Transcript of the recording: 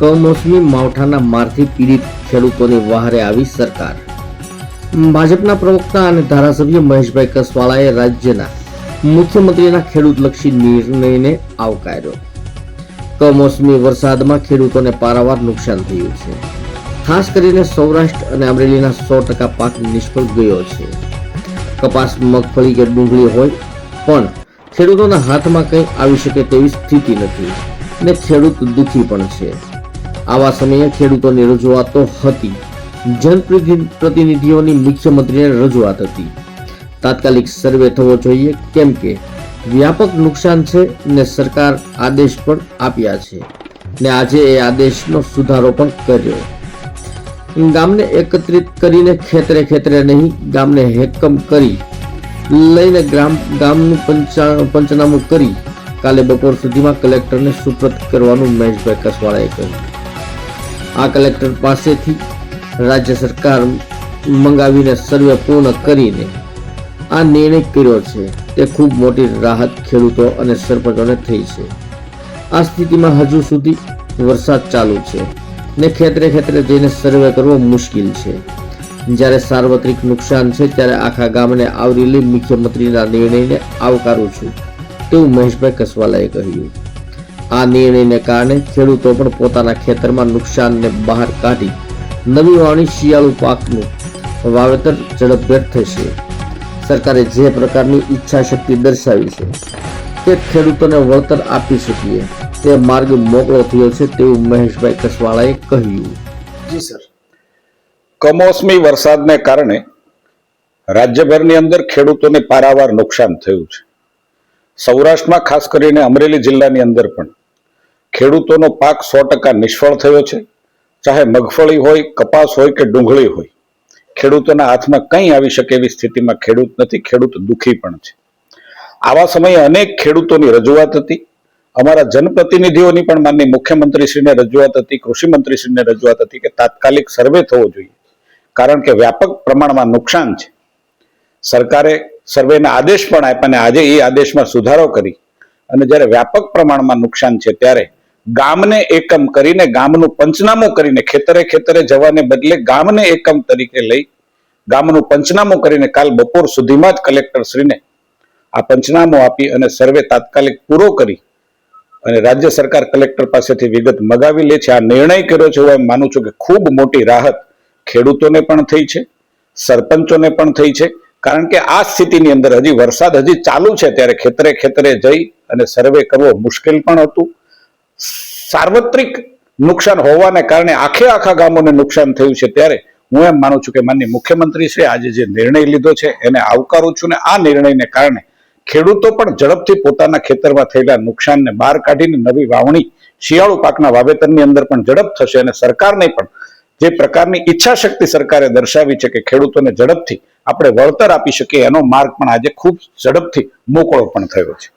કમોસમી માવઠાના મારથી પીડિત ખેડૂતોની વહારે આવી સરકાર. ભાજપના પ્રવક્તા અને ધારાસભ્ય મહેશભાઈ કસવાળાએ રાજ્યના મુખ્યમંત્રીના ખેડૂતલક્ષી નિર્ણયને આવકાર્યો. કમોસમી વરસાદમાં ખેડૂતોને પારાવાર નુકસાન થયું છે. ખાસ કરીને સૌરાષ્ટ્ર અને અમરેલીના સો ટકા પાક નિષ્ફળ ગયો છે. કપાસ, મગફળી કે ડુંગળી હોય, પણ ખેડૂતોના હાથમાં કંઈ આવી શકે તેવી સ્થિતિ નથી. ને ખેડૂત દુઃખી પણ છે. આવા સમયે ખેડૂતોની રજૂઆતો હતી. જનપ્રતિનિધિઓની મુખ્યમંત્રીને રજૂઆત હતી. તાત્કાલિક સર્વે થવો જોઈએ કેમ કે વ્યાપક નુકસાન છે ને સરકાર આદેશ પણ આપ્યા છે. ને આજે એ આદેશનો સુધારો પણ કર્યો. ગામને એકત્રિત કરીને ખેતરે ખેતરે નહીં, ગામને હેકમ કરી લઈને ગ્રામ, ગામનું પંચા, પંચનામું કરી કાલે બપોર સુધીમાં કલેક્ટરને સુપ્રત કરવાનું મહેશભાઈ કસવાળાએ કહ્યું. આ કલેક્ટર પાસેથી રાજ્ય સરકાર મંગાવીને સર્વે પૂર્ણ કરીને આ નિર્ણય કર્યો છે. તે ખૂબ મોટી રાહત ખેડૂતો અને સરપંચોને થઈ છે. આ સ્થિતિમાં હજુ સુધી વરસાદ ચાલુ છે ને ખેતરે ખેતરે જઈને સર્વે કરવો મુશ્કેલ છે. જ્યારે સાર્વત્રિક નુકસાન છે ત્યારે આખા ગામને આવરી લઈ મુખ્યમંત્રીના નિર્ણયને આવકારું છું, તેવું મહેશભાઈ કસવાલાએ કહ્યું. આ નિર્ણયને કારણે ખેડૂતો પણ પોતાના ખેતરમાં નુકસાનને બહાર કાઢી નવી વાવણી શિયાળુ પાકનું વાવેતર ઝડપભેર થશે. સરકારે જે પ્રકારની ઈચ્છા શક્તિ દર્શાવી છે તે ખેડૂતોને વળતર આપી શકીએ. તે માર્ગ મોકળો થયો છે તેવું મહેશભાઈ કસવાળાએ કહ્યું. જી સર. કમોસમી વરસાદને કારણે રાજ્યભરની અંદર ખેડૂતોને પારાવાર નુકસાન થયું છે. સૌરાષ્ટ્રમાં ખાસ કરીને અમરેલી જિલ્લાની અંદર પણ ખેડૂતોનો પાક સો ટકા નિષ્ફળ થયો છે. ચાહે મગફળી હોય, કપાસ હોય કે ડુંગળી હોય, ખેડૂતોના હાથમાં કંઈ આવી શકે એવી સ્થિતિમાં ખેડૂત નથી, ખેડૂત દુઃખી પણ છે. આવા સમયે અનેક ખેડૂતોની રજૂઆત હતી. અમારા જનપ્રતિનિધિઓની પણ માનની મુખ્યમંત્રીશ્રીને રજૂઆત હતી, કૃષિમંત્રીશ્રીને રજૂઆત હતી કે તાત્કાલિક સર્વે થવો જોઈએ. કારણ કે વ્યાપક પ્રમાણમાં નુકસાન છે. સરકારે સર્વેના આદેશ પણ આપ્યા અને આજે એ આદેશમાં સુધારો કરી. અને જ્યારે વ્યાપક પ્રમાણમાં નુકસાન છે, ત્યારે ગામને એકમ કરીને, ગામનું પંચનામું કરીને, ખેતરે ખેતરે જવાને બદલે ગામને એકમ તરીકે લઈ, ગામનું પંચનામું કરીને કાલ બપોર સુધીમાં જ કલેક્ટર શ્રીને આ પંચનામું આપી અને સર્વે તાત્કાલિક પૂરો કરી અને રાજ્ય સરકાર કલેક્ટર પાસેથી વિગત મગાવી લે છે. આ નિર્ણય કર્યો છે. હું એમ માનું છું કે ખૂબ મોટી રાહત ખેડૂતોને પણ થઈ છે, સરપંચોને પણ થઈ છે. કારણ કે આ સ્થિતિની અંદર હજી વરસાદ હજી ચાલુ છે. ત્યારે ખેતરે ખેતરે જઈ અને સર્વે કરવો મુશ્કેલ પણ હતું. સાર્વત્રિક નુકસાન હોવાને કારણે આખે આખા ગામોને નુકસાન થયું છે ત્યારે હું એમ માનું છું કે માનની મુખ્યમંત્રી શ્રી આજે જે નિર્ણય લીધો છે, એને આવકારું છું ને આ નિર્ણયને કારણે ખેડૂતો પણ ઝડપથી પોતાના ખેતરમાં થયેલા નુકસાનને બહાર કાઢીને નવી વાવણી શિયાળુ પાકના વાવેતરની અંદર પણ ઝડપ થશે અને સરકારને પણ જે પ્રકારની ઈચ્છા શક્તિ સરકારે દર્શાવી છે કે ખેડૂતોને ઝડપથી આપણે વળતર આપી શકીએ એનો માર્ગ પણ આજે ખૂબ ઝડપથી મોકળો પણ થયો છે.